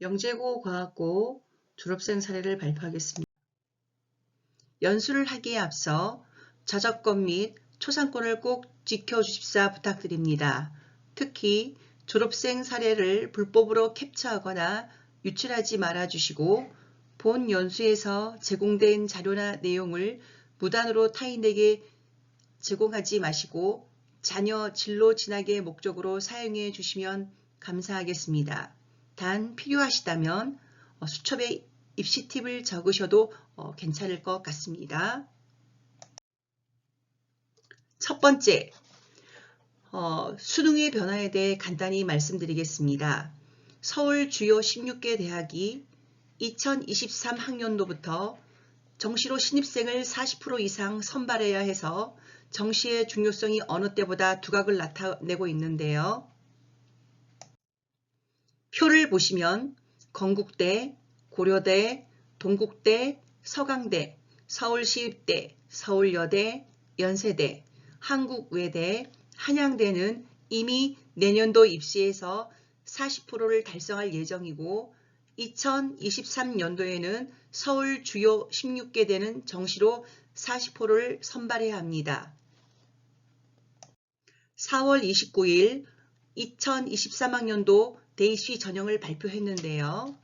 영재고 과학고 졸업생 사례를 발표하겠습니다. 연수를 하기에 앞서 저작권 및 초상권을 꼭 지켜주십사 부탁드립니다. 특히 졸업생 사례를 불법으로 캡처하거나 유출하지 말아주시고 본 연수에서 제공된 자료나 내용을 무단으로 타인에게 제공하지 마시고 자녀 진로 진학의 목적으로 사용해 주시면 감사하겠습니다. 단 필요하시다면 어, 수첩에 입시 팁을 적으셔도 어, 괜찮을 것 같습니다. 첫 번째, 어, 수능의 변화에 대해 간단히 말씀드리겠습니다. 서울 주요 16개 대학이 2023 학년도부터 정시로 신입생을 40% 이상 선발해야 해서 정시의 중요성이 어느 때보다 두각을 나타내고 있는데요. 표를 보시면 건국대, 고려대, 동국대, 서강대, 서울시립대, 서울여대, 연세대, 한국외대, 한양대는 이미 내년도 입시에서 40%를 달성할 예정이고 2023년도에는 서울 주요 16개 대는 정시로 40%를 선발해야 합니다. 4월 29일 2023학년도 대입시 전형을 발표했는데요.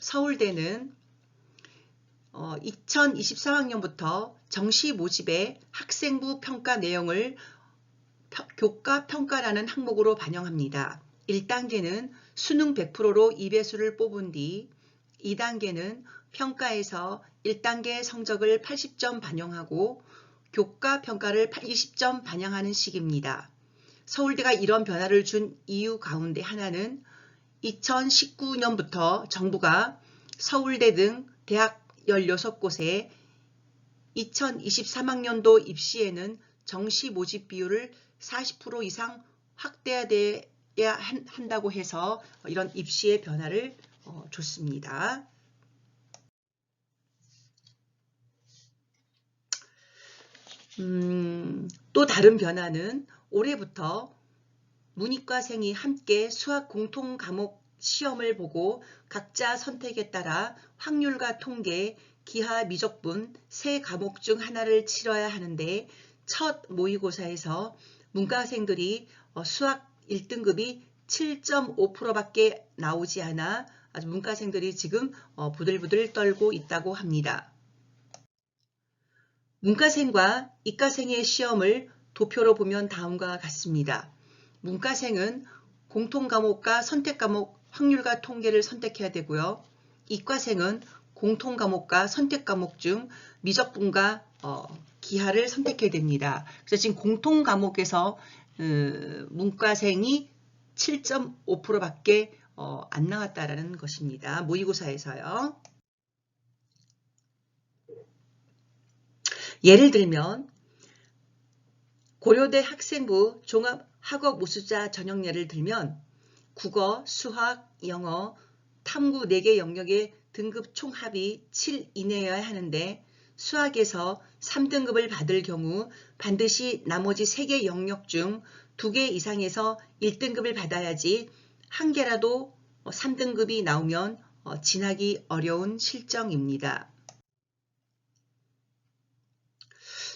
서울대는 2023학년부터 정시 모집의 학생부 평가 내용을 교과 평가라는 항목으로 반영합니다. 1단계는 수능 100%로 2배수를 뽑은 뒤 2단계는 평가에서 1단계 성적을 80점 반영하고 교과 평가를 20점 반영하는 식입니다. 서울대가 이런 변화를 준 이유 가운데 하나는 2019년부터 정부가 서울대 등 대학 16곳에 2023학년도 입시에는 정시 모집 비율을 40% 이상 확대해야 한다고 해서 이런 입시의 변화를 어, 줬습니다. 음, 또 다른 변화는 올해부터 문이과생이 함께 수학 공통 과목 시험을 보고 각자 선택에 따라 확률과 통계, 기하, 미적분 세 과목 중 하나를 치러야 하는데 첫 모의고사에서 문과생들이 어, 수학 1등급이 7.5%밖에 나오지 않아 문과생들이 지금 어, 부들부들 떨고 있다고 합니다. 문과생과 이과생의 시험을 도표로 보면 다음과 같습니다. 문과생은 공통과목과 선택과목 확률과 통계를 선택해야 되고요. 이과생은 공통과목과 선택과목 중 미적분과 어, 기하를 선택해야 됩니다. 그래서 지금 공통과목에서 음, 문과생이 7.5%밖에 어, 안 나왔다라는 것입니다. 모의고사에서요. 예를 들면 고려대 학생부 종합학업 우수자 전형 예를 들면 국어, 수학, 영어, 탐구 4개 영역의 등급 총합이 7 이내여야 하는데 수학에서 3등급을 받을 경우 반드시 나머지 3개 영역 중 2개 이상에서 1등급을 받아야지 한 개라도 3등급이 나오면 어, 진학이 어려운 실정입니다.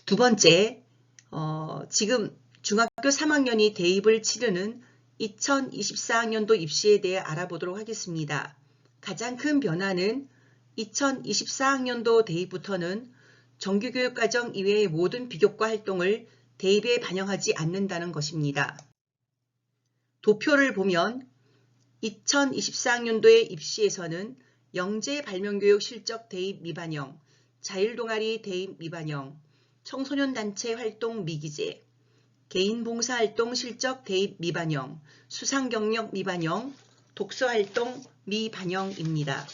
두 번째, 어, 지금 중학교 3학년이 대입을 치르는 2024학년도 입시에 대해 알아보도록 하겠습니다. 가장 큰 변화는 2024학년도 대입부터는 정규교육과정 이외의 모든 비교과 활동을 대입에 반영하지 않는다는 것입니다. 도표를 보면 2024학년도의 입시에서는 영재 발명교육 실적 대입 미반영, 자율동아리 대입 미반영, 청소년단체 활동 미기재, 개인 봉사활동 실적 대입 미반영, 수상 경력 미반영, 독서활동 미반영입니다.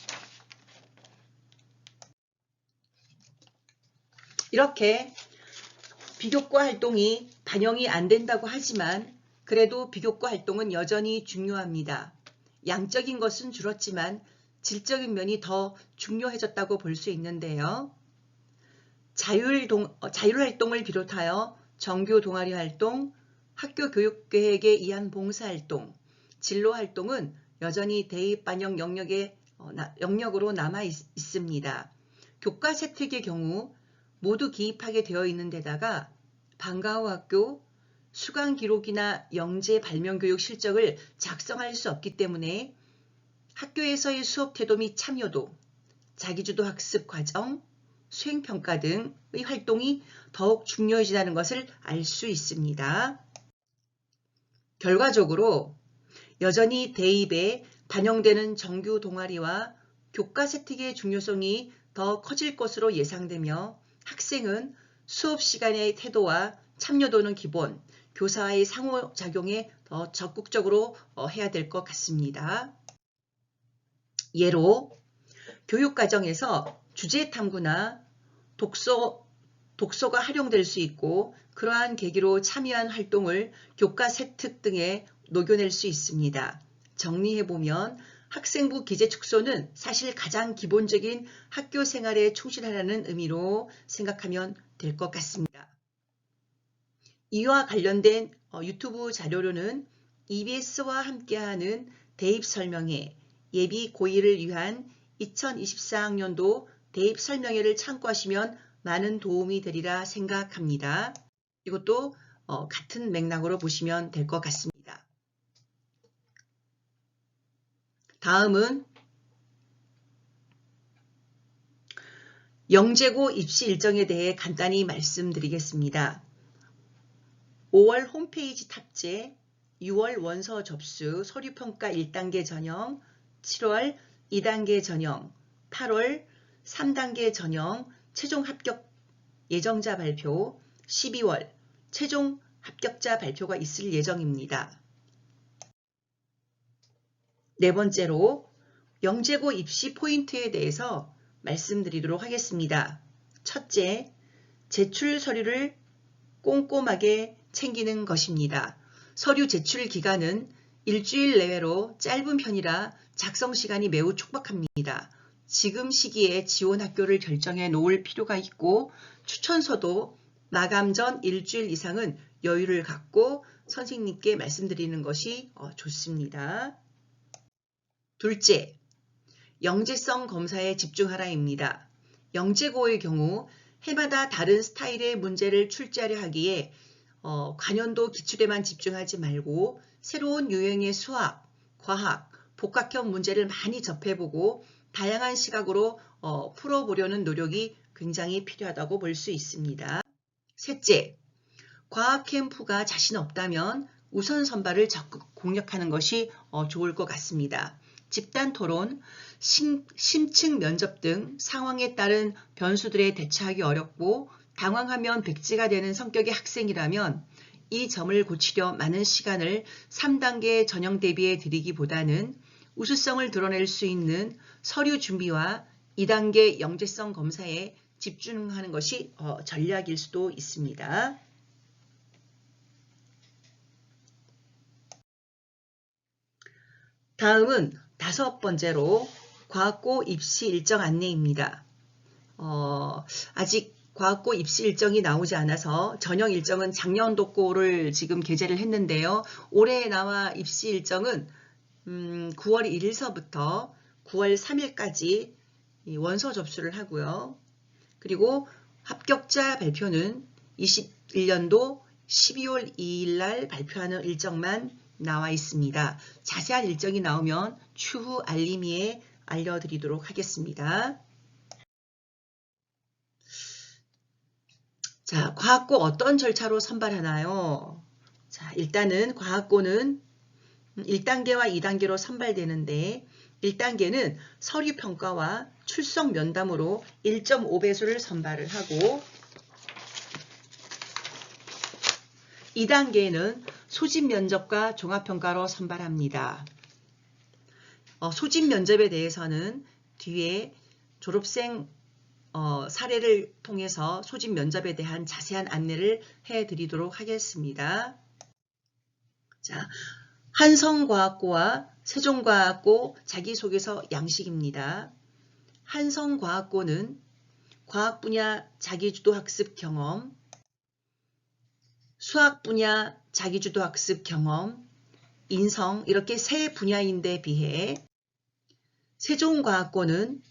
이렇게 비교과 활동이 반영이 안 된다고 하지만 그래도 비교과 활동은 여전히 중요합니다. 양적인 것은 줄었지만 질적인 면이 더 중요해졌다고 볼 수 있는데요. 자율동, 어, 자율활동을 비롯하여 정규 동아리 활동, 학교 교육 계획에 의한 봉사활동, 진로 활동은 여전히 대입 반영 영역에, 어, 나, 영역으로 남아 있, 있습니다. 교과 세특의 경우 모두 기입하게 되어 있는 데다가 방과후 학교, 수강 기록이나 영재 발명 교육 실적을 작성할 수 없기 때문에 학교에서의 수업 태도 및 참여도, 자기주도 학습 과정, 수행평가 등의 활동이 더욱 중요해지다는 것을 알 수 있습니다. 결과적으로 여전히 대입에 반영되는 정규 동아리와 교과 세특의 중요성이 더 커질 것으로 예상되며 학생은 수업 시간의 태도와 참여도는 기본, 교사와의 상호작용에 더 적극적으로 어, 해야 될 것 같습니다. 예로 교육과정에서 주제 탐구나 독서, 독서가 활용될 수 있고 그러한 계기로 참여한 활동을 교과 세특 등에 녹여낼 수 있습니다. 정리해보면 학생부 기재 축소는 사실 가장 기본적인 학교 생활에 충실하라는 의미로 생각하면 될 것 같습니다. 이와 관련된 어, 유튜브 자료로는 EBS와 함께하는 대입 설명회, 예비 고1을 위한 2024학년도 대입 설명회를 참고하시면 많은 도움이 되리라 생각합니다. 이것도 어, 같은 맥락으로 보시면 될 것 같습니다. 다음은 영재고 입시 일정에 대해 간단히 말씀드리겠습니다. 5월 홈페이지 탑재, 6월 원서 접수, 서류평가 1단계 전형, 7월 2단계 전형, 8월 3단계 전형, 최종 합격 예정자 발표, 12월 최종 합격자 발표가 있을 예정입니다. 네 번째로 영재고 입시 포인트에 대해서 말씀드리도록 하겠습니다. 첫째, 제출 서류를 꼼꼼하게 챙기는 것입니다. 서류 제출 기간은 일주일 내외로 짧은 편이라 작성 시간이 매우 촉박합니다. 지금 시기에 지원 학교를 결정해 놓을 필요가 있고 추천서도 마감 전 일주일 이상은 여유를 갖고 선생님께 말씀드리는 것이 어, 좋습니다. 둘째, 영재성 검사에 집중하라입니다. 영재고의 경우 해마다 다른 스타일의 문제를 출제하려 하기에 어, 관연도 기출에만 집중하지 말고 새로운 유형의 수학, 과학, 복합형 문제를 많이 접해보고 다양한 시각으로 어, 풀어보려는 노력이 굉장히 필요하다고 볼 수 있습니다. 셋째, 과학 캠프가 자신 없다면 우선 선발을 적극 공략하는 것이 어, 좋을 것 같습니다. 집단 토론, 심, 심층 면접 등 상황에 따른 변수들에 대처하기 어렵고 당황하면 백지가 되는 성격의 학생이라면 이 점을 고치려 많은 시간을 3단계 전형 대비에 들이기보다는 우수성을 드러낼 수 있는 서류 준비와 2단계 영재성 검사에 집중하는 것이 어, 전략일 수도 있습니다. 다음은 다섯 번째로 과학고 입시 일정 안내입니다. 어, 아직 과학고 입시 일정이 나오지 않아서 전형 일정은 작년도고를 지금 게재를 했는데요. 올해 나와 입시 일정은 음, 9월 1일서부터 9월 3일까지 원서 접수를 하고요. 그리고 합격자 발표는 21년도 12월 2일 날 발표하는 일정만 나와 있습니다. 자세한 일정이 나오면 추후 알림이에 알려드리도록 하겠습니다. 자, 과학고 어떤 절차로 선발하나요? 자, 일단은 과학고는 1단계와 2단계로 선발되는데 1단계는 서류 평가와 출석 면담으로 1.5배수를 선발을 하고 2단계는 소집 면접과 종합평가로 선발합니다. 어, 소집 면접에 대해서는 뒤에 졸업생 어, 사례를 통해서 소집 면접에 대한 자세한 안내를 해드리도록 하겠습니다. 자, 한성과학고와 세종과학고 자기소개서 양식입니다. 한성과학고는 과학 분야 자기주도 학습 경험, 수학 분야 자기주도 학습 경험, 인성 이렇게 세 분야인데 비해 세종과학고는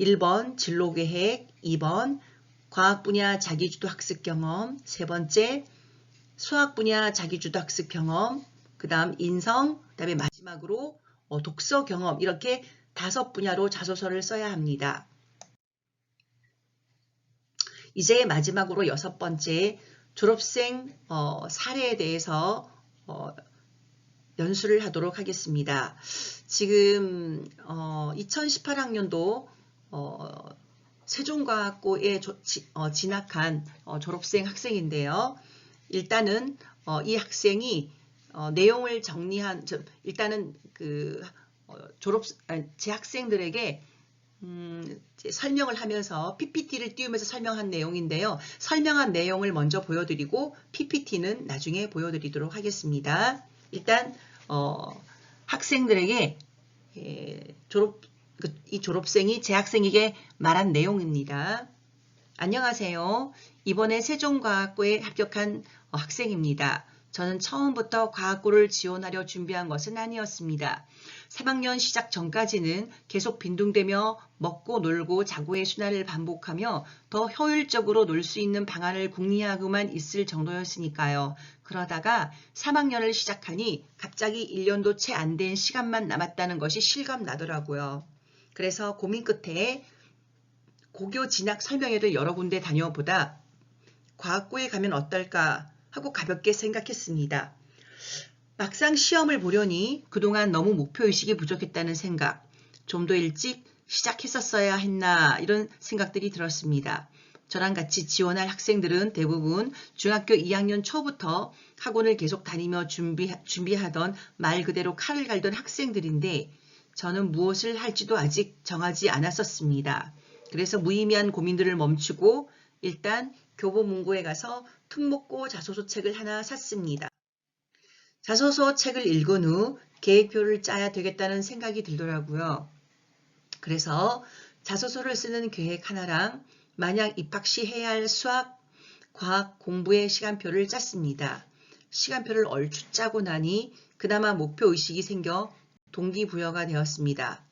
1번 진로계획, 2번 과학 분야 자기주도 학습 경험, 세 번째 수학 분야 자기주도 학습 경험, 그 다음 인성, 그 다음에 마지막으로 어, 독서 경험 이렇게 다섯 분야로 자소서를 써야 합니다. 이제 마지막으로 여섯 번째 졸업생 어, 사례에 대해서 어, 연수를 하도록 하겠습니다. 지금 어, 2018학년도 어, 세종과학고에 진학한 어, 졸업생 학생인데요. 일단은 어, 이 학생이 어, 내용을 정리한 저, 일단은 그 어, 졸업 아니, 제 학생들에게 음, 설명을 하면서 PPT를 띄우면서 설명한 내용인데요. 설명한 내용을 먼저 보여드리고 PPT는 나중에 보여드리도록 하겠습니다. 일단 어, 학생들에게 예, 졸업 그, 이 졸업생이 재학생에게 말한 내용입니다. 안녕하세요. 이번에 세종과학고에 합격한 어, 학생입니다. 저는 처음부터 과학고를 지원하려 준비한 것은 아니었습니다. 3학년 시작 전까지는 계속 빈둥대며 먹고 놀고 자고의 순환을 반복하며 더 효율적으로 놀 수 있는 방안을 궁리하고만 있을 정도였으니까요. 그러다가 3학년을 시작하니 갑자기 1년도 채 안 된 시간만 남았다는 것이 실감 나더라고요. 그래서 고민 끝에 고교 진학 설명회를 여러 군데 다녀보다 과학고에 가면 어떨까 하고 가볍게 생각했습니다. 막상 시험을 보려니 그동안 너무 목표의식이 부족했다는 생각, 좀 더 일찍 시작했었어야 했나 이런 생각들이 들었습니다. 저랑 같이 지원할 학생들은 대부분 중학교 2학년 초부터 학원을 계속 다니며 준비, 준비하던 말 그대로 칼을 갈던 학생들인데 저는 무엇을 할지도 아직 정하지 않았었습니다. 그래서 무의미한 고민들을 멈추고 일단 교보문고에 가서 특목고 자소서 책을 하나 샀습니다. 자소서 책을 읽은 후 계획표를 짜야 되겠다는 생각이 들더라고요. 그래서 자소서를 쓰는 계획 하나랑 만약 입학 시 해야 할 수학, 과학 공부의 시간표를 짰습니다. 시간표를 얼추 짜고 나니 그나마 목표 의식이 생겨 동기부여가 되었습니다.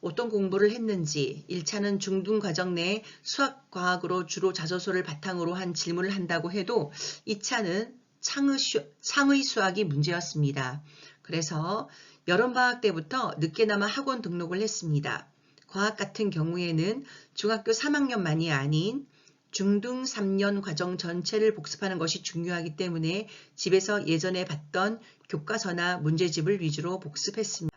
어떤 공부를 했는지 1차는 중등 과정 내 수학, 과학으로 주로 자소서를 바탕으로 한 질문을 한다고 해도 2차는 창의, 창의 수학이 문제였습니다. 그래서 여름방학 때부터 늦게나마 학원 등록을 했습니다. 과학 같은 경우에는 중학교 3학년만이 아닌 중등 3년 과정 전체를 복습하는 것이 중요하기 때문에 집에서 예전에 봤던 교과서나 문제집을 위주로 복습했습니다.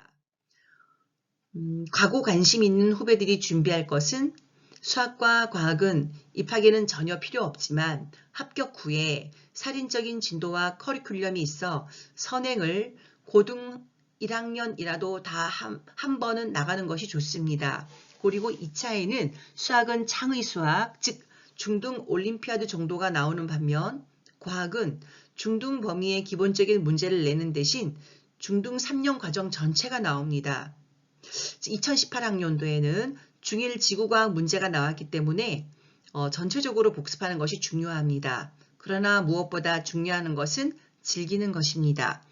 음, 과거 관심 있는 후배들이 준비할 것은 수학과 과학은 입학에는 전혀 필요 없지만 합격 후에 살인적인 진도와 커리큘럼이 있어 선행을 고등 1학년이라도 다한 한 번은 나가는 것이 좋습니다. 그리고 2차에는 수학은 창의 수학, 즉 중등 올림피아드 정도가 나오는 반면 과학은 중등 범위의 기본적인 문제를 내는 대신 중등 3년 과정 전체가 나옵니다. 2018학년도에는 중1 지구과학 문제가 나왔기 때문에 어, 전체적으로 복습하는 것이 중요합니다. 그러나 무엇보다 중요한 것은 즐기는 것입니다.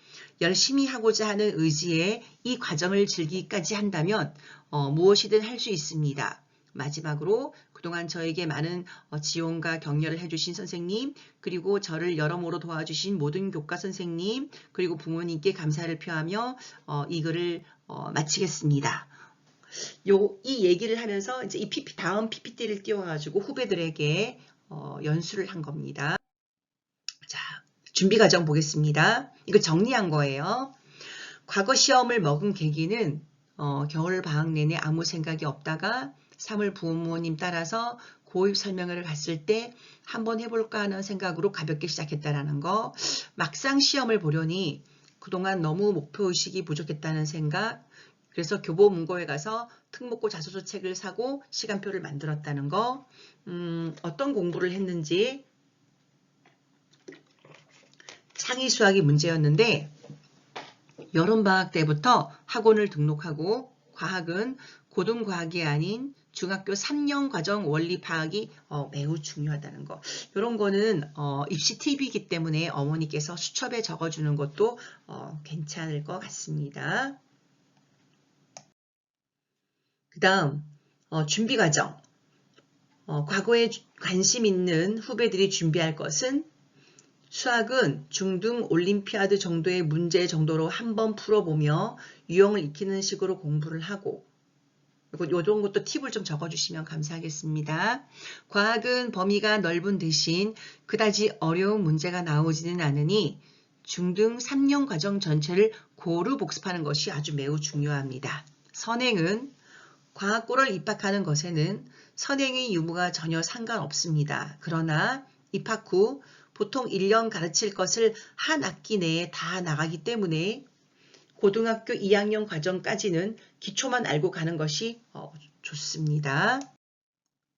열심히 하고자 하는 의지에 이 과정을 즐기기까지 한다면 어, 무엇이든 할 수 있습니다. 마지막으로 그동안 저에게 많은 어, 지원과 격려를 해주신 선생님 그리고 저를 여러모로 도와주신 모든 교과 선생님 그리고 부모님께 감사를 표하며 어, 이 글을 어, 마치겠습니다. 요, 이 얘기를 하면서 이제 이 PPT, 다음 PPT를 띄워가지고 후배들에게 어, 연수를 한 겁니다. 자, 준비 과정 보겠습니다. 이거 정리한 거예요. 과거 시험을 먹은 계기는 어, 겨울 방학 내내 아무 생각이 없다가 3월 부모님 따라서 고입 설명회를 갔을 때 한번 해볼까 하는 생각으로 가볍게 시작했다라는 거. 막상 시험을 보려니 그동안 너무 목표의식이 부족했다는 생각, 그래서 교보문고에 가서 특목고 자소서 책을 사고 시간표를 만들었다는 거, 음, 어떤 공부를 했는지. 창의 수학이 문제였는데 여름방학 때부터 학원을 등록하고 과학은 고등과학이 아닌 중학교 3년 과정 원리 파악이 어, 매우 중요하다는 거. 이런 거는 어, 입시 팁이기 때문에 어머니께서 수첩에 적어주는 것도 어, 괜찮을 것 같습니다. 그 다음 어, 준비 과정. 어, 과거에 관심 있는 후배들이 준비할 것은 수학은 중등 올림피아드 정도의 문제 정도로 한번 풀어보며 유형을 익히는 식으로 공부를 하고 요런 것도 팁을 좀 적어주시면 감사하겠습니다. 과학은 범위가 넓은 대신 그다지 어려운 문제가 나오지는 않으니 중등 3년 과정 전체를 고루 복습하는 것이 아주 매우 중요합니다. 선행은 과학고를 입학하는 것에는 선행의 유무가 전혀 상관없습니다. 그러나 입학 후 보통 1년 가르칠 것을 한 학기 내에 다 나가기 때문에 고등학교 2학년 과정까지는 기초만 알고 가는 것이 어, 좋습니다.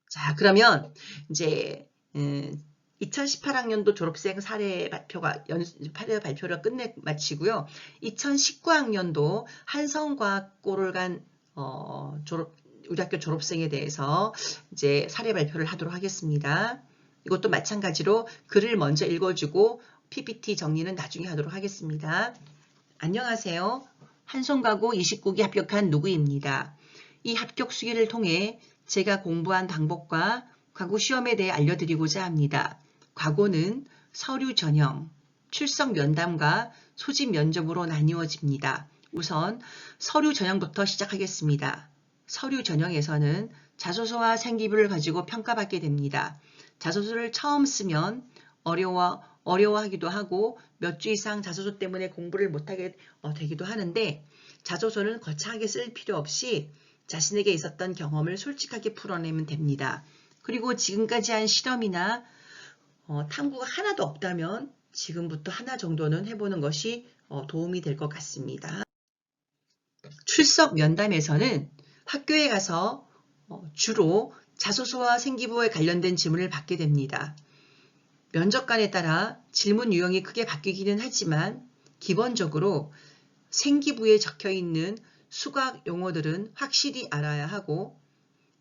자, 그러면 이제 음, 2018학년도 졸업생 사례 발표가 연 사례 발표를 끝내 마치고요. 2019학년도 한성과학고를 간 어, 졸업 우리 학교 졸업생에 대해서 이제 사례 발표를 하도록 하겠습니다. 이것도 마찬가지로 글을 먼저 읽어주고 PPT 정리는 나중에 하도록 하겠습니다. 안녕하세요. 한송가고 29기 합격한 누구입니다. 이 합격 수기를 통해 제가 공부한 방법과 과거 시험에 대해 알려드리고자 합니다. 과거는 서류 전형, 출석 면담과 소집 면접으로 나뉘어집니다. 우선 서류 전형부터 시작하겠습니다. 서류 전형에서는 자소서와 생기부를 가지고 평가받게 됩니다. 자소서를 처음 쓰면 어려워, 어려워하기도 하고 몇 주 이상 자소서 때문에 공부를 못하게 어, 되기도 하는데 자소서는 거창하게 쓸 필요 없이 자신에게 있었던 경험을 솔직하게 풀어내면 됩니다. 그리고 지금까지 한 실험이나 어, 탐구가 하나도 없다면 지금부터 하나 정도는 해보는 것이 어, 도움이 될 것 같습니다. 출석 면담에서는 학교에 가서 어, 주로 자소서와 생기부에 관련된 질문을 받게 됩니다. 면접관에 따라 질문 유형이 크게 바뀌기는 하지만 기본적으로 생기부에 적혀 있는 수학 용어들은 확실히 알아야 하고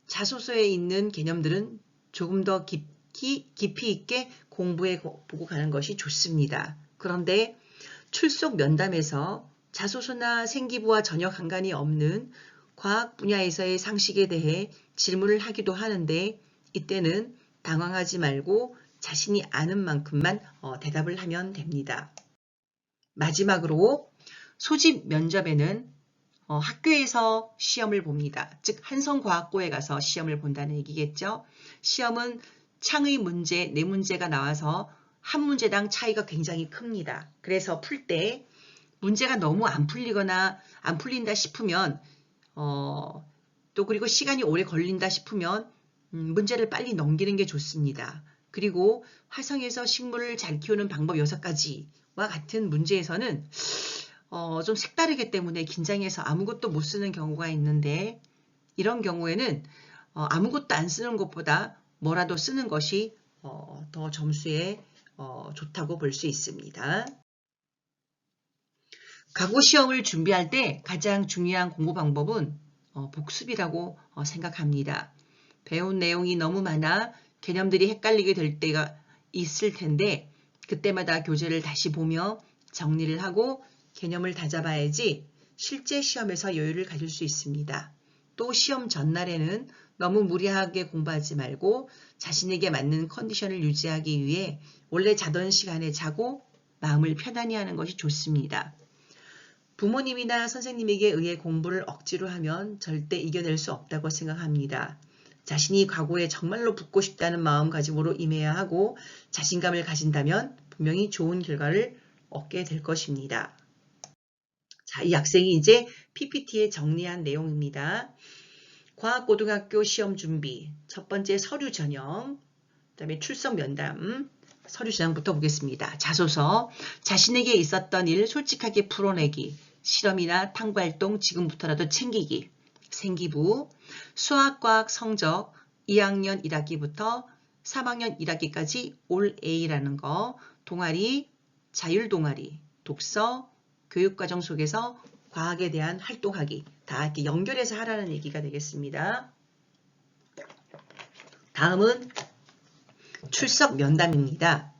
자소서에 있는 개념들은 조금 더 깊이, 깊이 있게 공부해 보고 가는 것이 좋습니다. 그런데 출석 면담에서 자소서나 생기부와 전혀 관관이 없는 과학 분야에서의 상식에 대해 질문을 하기도 하는데 이때는 당황하지 말고 자신이 아는 만큼만 어, 대답을 하면 됩니다. 마지막으로 소집 면접에는 어, 학교에서 시험을 봅니다. 즉 한성과학고에 가서 시험을 본다는 얘기겠죠. 시험은 창의 문제, 네 문제가 나와서 한 문제당 차이가 굉장히 큽니다. 그래서 풀 때 문제가 너무 안 풀리거나 안 풀린다 싶으면 어, 또 그리고 시간이 오래 걸린다 싶으면 음, 문제를 빨리 넘기는 게 좋습니다. 그리고 화성에서 식물을 잘 키우는 방법 6가지와 같은 문제에서는 어, 좀 색다르기 때문에 긴장해서 아무것도 못 쓰는 경우가 있는데 이런 경우에는 어, 아무것도 안 쓰는 것보다 뭐라도 쓰는 것이 어, 더 점수에 어, 좋다고 볼 수 있습니다. 가고 시험을 준비할 때 가장 중요한 공부 방법은 어, 복습이라고 어, 생각합니다. 배운 내용이 너무 많아 개념들이 헷갈리게 될 때가 있을 텐데 그때마다 교재를 다시 보며 정리를 하고 개념을 다잡아야지 실제 시험에서 여유를 가질 수 있습니다. 또 시험 전날에는 너무 무리하게 공부하지 말고 자신에게 맞는 컨디션을 유지하기 위해 원래 자던 시간에 자고 마음을 편안히 하는 것이 좋습니다. 부모님이나 선생님에게 의해 공부를 억지로 하면 절대 이겨낼 수 없다고 생각합니다. 자신이 과거에 정말로 붙고 싶다는 마음가짐으로 임해야 하고 자신감을 가진다면 분명히 좋은 결과를 얻게 될 것입니다. 자, 이 학생이 이제 PPT에 정리한 내용입니다. 과학고등학교 시험 준비, 첫 번째 서류 전형, 그 다음에 출석 면담, 서류 전형부터 보겠습니다. 자소서, 자신에게 있었던 일 솔직하게 풀어내기, 실험이나 탐구 활동 지금부터라도 챙기기, 생기부, 수학과학 성적 2학년 1학기부터 3학년 1학기까지 올 A라는 거, 동아리, 자율동아리, 독서, 교육과정 속에서 과학에 대한 활동하기 다 이렇게 연결해서 하라는 얘기가 되겠습니다. 다음은 출석 면담입니다.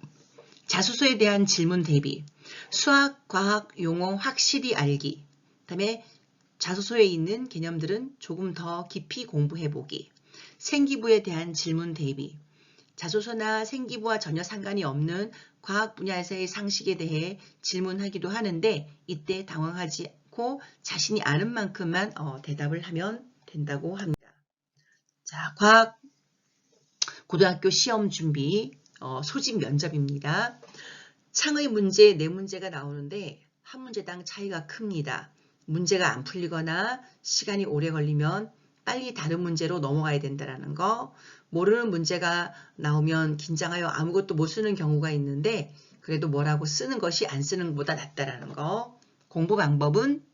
자소서에 대한 질문 대비, 수학, 과학 용어 확실히 알기, 그 다음에 자소서에 있는 개념들은 조금 더 깊이 공부해보기, 생기부에 대한 질문 대비, 자소서나 생기부와 전혀 상관이 없는 과학 분야에서의 상식에 대해 질문하기도 하는데 이때 당황하지 않고 자신이 아는 만큼만 어, 대답을 하면 된다고 합니다. 자, 과학 고등학교 시험 준비 어, 소집 면접입니다. 창의 문제, 네 문제가 나오는데 한 문제당 차이가 큽니다. 문제가 안 풀리거나 시간이 오래 걸리면 빨리 다른 문제로 넘어가야 된다는 거, 모르는 문제가 나오면 긴장하여 아무것도 못 쓰는 경우가 있는데 그래도 뭐라고 쓰는 것이 안 쓰는 것보다 낫다라는 거, 공부 방법은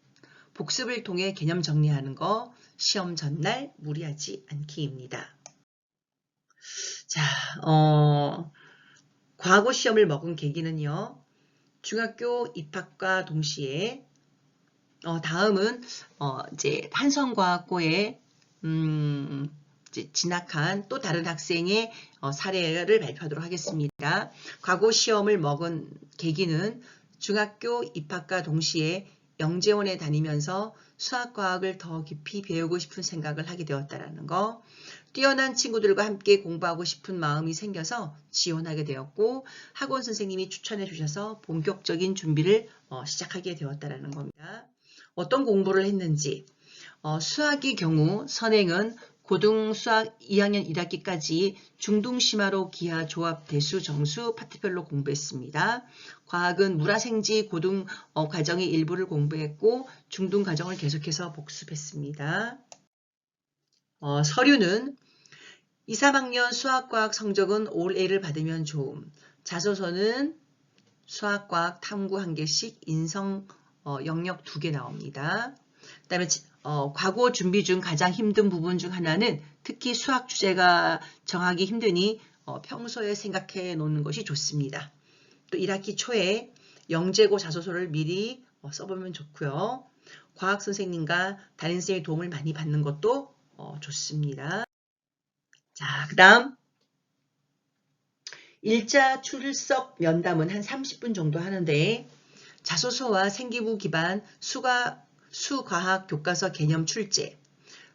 복습을 통해 개념 정리하는 거, 시험 전날 무리하지 않기입니다. 자, 어, 과거 시험을 먹은 계기는요. 중학교 입학과 동시에 어, 다음은 어, 이제 한성과학고에 음, 이제 진학한 또 다른 학생의 어, 사례를 발표하도록 하겠습니다. 과거 시험을 먹은 계기는 중학교 입학과 동시에 영재원에 다니면서 수학과학을 더 깊이 배우고 싶은 생각을 하게 되었다라는 거, 뛰어난 친구들과 함께 공부하고 싶은 마음이 생겨서 지원하게 되었고 학원 선생님이 추천해 주셔서 본격적인 준비를 어, 시작하게 되었다라는 겁니다. 어떤 공부를 했는지 어, 수학의 경우 선행은 고등 수학 2학년 1학기까지 중등심화로 기하 조합 대수 정수 파트별로 공부했습니다. 과학은 물화생지 고등 어, 과정의 일부를 공부했고 중등 과정을 계속해서 복습했습니다. 어, 서류는 2, 3학년 수학과학 성적은 올 A를 받으면 좋음. 자소서는 수학과학 탐구 한 개씩 인성 어, 영역 두 개 나옵니다. 그 다음에 어, 과거 준비 중 가장 힘든 부분 중 하나는 특히 수학 주제가 정하기 힘드니 어, 평소에 생각해 놓는 것이 좋습니다. 또 1학기 초에 영재고 자소서를 미리 어, 써보면 좋고요. 과학 선생님과 담임 선생님의 도움을 많이 받는 것도 어, 좋습니다. 자, 그 다음 1자 출석 면담은 한 30분 정도 하는데 자소서와 생기부 기반 수가, 수과학 교과서 개념 출제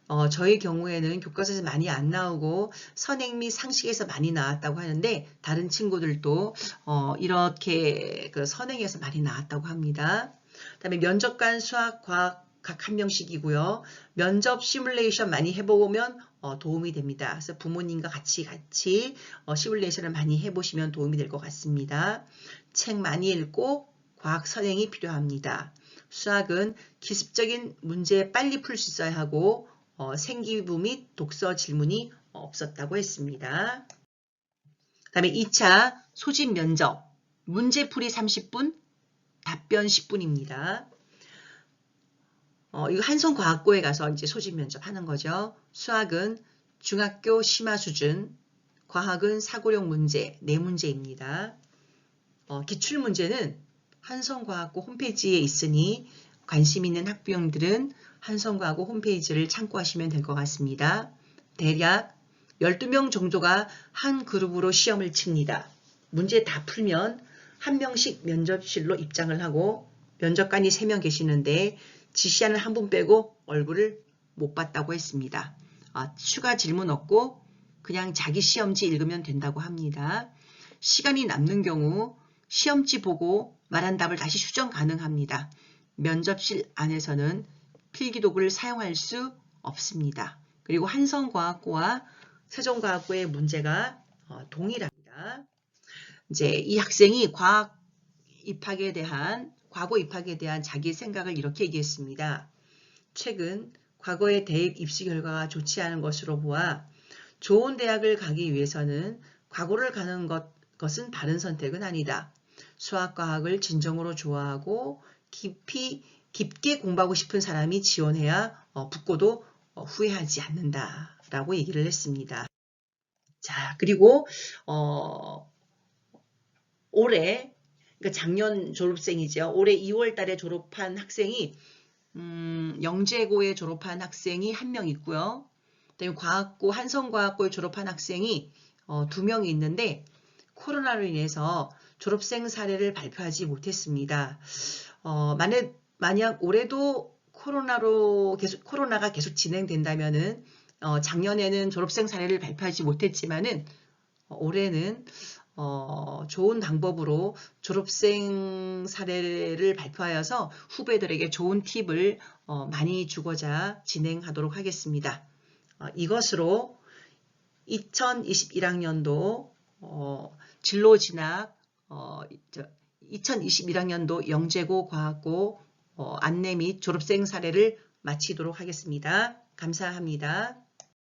어, 저희 경우에는 교과서에서 많이 안 나오고 선행 및 상식에서 많이 나왔다고 하는데 다른 친구들도 어, 이렇게 그 선행에서 많이 나왔다고 합니다. 그 다음에 면접관 수학 과학 각 한 명씩이고요. 면접 시뮬레이션 많이 해보면 어, 도움이 됩니다. 그래서 부모님과 같이 같이 어, 시뮬레이션을 많이 해보시면 도움이 될 것 같습니다. 책 많이 읽고 과학 선행이 필요합니다. 수학은 기습적인 문제 빨리 풀 수 있어야 하고 어, 생기부 및 독서 질문이 없었다고 했습니다. 그 다음에 2차 소집 면접 문제풀이 30분 답변 10분입니다. 어, 이거 한성과학고에 가서 이제 소집 면접 하는 거죠. 수학은 중학교 심화 수준, 과학은 사고력 문제, 네 문제입니다. 어, 기출 문제는 한성과학고 홈페이지에 있으니 관심 있는 학부형들은 한성과학고 홈페이지를 참고하시면 될 것 같습니다. 대략 12명 정도가 한 그룹으로 시험을 칩니다. 문제 다 풀면 한 명씩 면접실로 입장을 하고 면접관이 3명 계시는데 지시하는 한 분 빼고 얼굴을 못 봤다고 했습니다. 아, 추가 질문 없고 그냥 자기 시험지 읽으면 된다고 합니다. 시간이 남는 경우 시험지 보고 말한 답을 다시 수정 가능합니다. 면접실 안에서는 필기도구를 사용할 수 없습니다. 그리고 한성과학고와 세종과학고의 문제가 어, 동일합니다. 이제 이 학생이 과학 입학에 대한 과거 입학에 대한 자기 생각을 이렇게 얘기했습니다. 최근 과거의 대입 입시 결과가 좋지 않은 것으로 보아 좋은 대학을 가기 위해서는 과거를 가는 것, 것은 바른 선택은 아니다. 수학과학을 진정으로 좋아하고 깊이 깊게 공부하고 싶은 사람이 지원해야 어, 붙고도 어, 후회하지 않는다 라고 얘기를 했습니다. 자 그리고 어, 올해 그러니까 작년 졸업생이죠. 올해 2월 달에 졸업한 학생이 음, 영재고에 졸업한 학생이 한 명 있고요. 그다음에 과학고 한성과학고에 졸업한 학생이 어, 두 명이 있는데 코로나로 인해서 졸업생 사례를 발표하지 못했습니다. 어, 만약, 만약 올해도 코로나로 계속 코로나가 계속 진행된다면은 어, 작년에는 졸업생 사례를 발표하지 못했지만은 어, 올해는 어, 좋은 방법으로 졸업생 사례를 발표하여서 후배들에게 좋은 팁을 어, 많이 주고자 진행하도록 하겠습니다. 어, 이것으로 2021학년도 어, 진로 진학 어, 2021학년도 영재고 과학고 어, 안내 및 졸업생 사례를 마치도록 하겠습니다. 감사합니다.